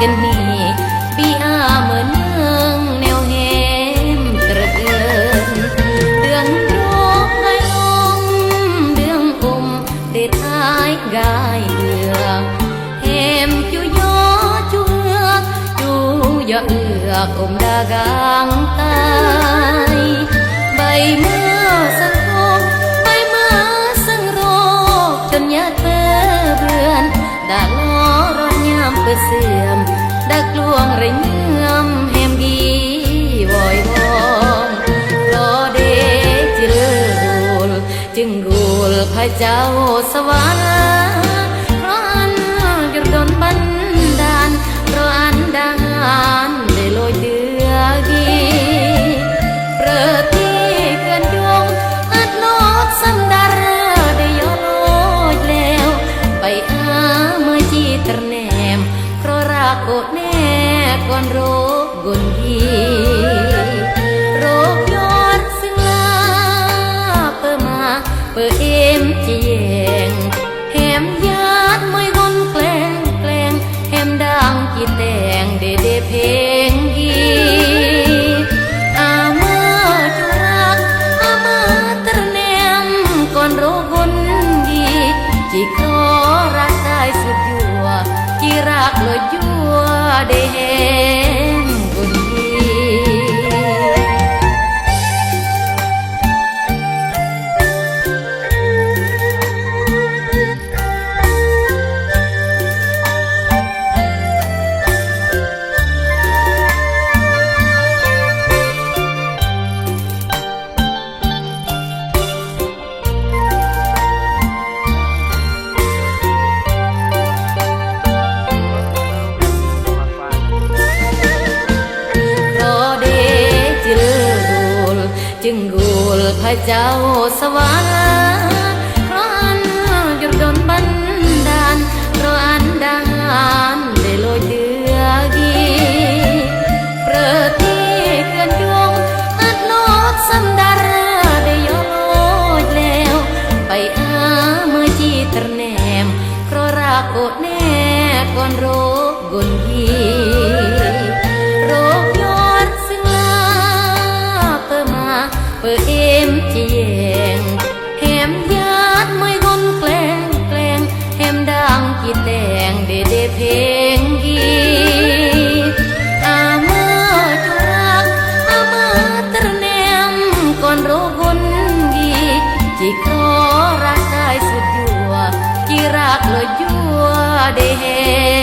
กันนี่ปีอาเหมือนเนืองแนวแหมกระเดือนเดือนร้องไห้ลมเดือนอมเด็ดท้ายกายเดือแหมจุยอจุเอือกจุยอเอือกอมดากางตายใบเมื่อสังคมใบมาสังโรคจนยาเตอเบือนดาล้อรอนยามเปิดเสื่อม ตะกลวงไรเงื่อมแหมดีวอยวองรอเดจิลรูลจึงรูลพระเจ้าสวรรค์ กแน่ก่อนโรคกุนทีโรคย้อนซึ่งลาเปิมาเปิเอ็มเจียงแหมยาดไม่ก้นแกล้งแกล้งแหมดังกี่แตงเดเดเพ দেহে จึงรูลพระเจ้าสวรรค์เพราะอันหยุดโดนบันดาลเพราะอันดานได้ลอยเดือดีเปิดที่เกินดวงอัดโลดสัมดาราได้ยอดแล้ว ไปอาเมื่อจีตรแนมเพราะรักโอดแน่ก่อนโรกกุนที bờ em chiền em dát mới con quen quen em đang chỉ tèn để để phèn ghi à mơ thác à mơ tơ nem còn rô gôn ghi chỉ có ra sai sụt chùa chỉ rạc lời chua để hẹn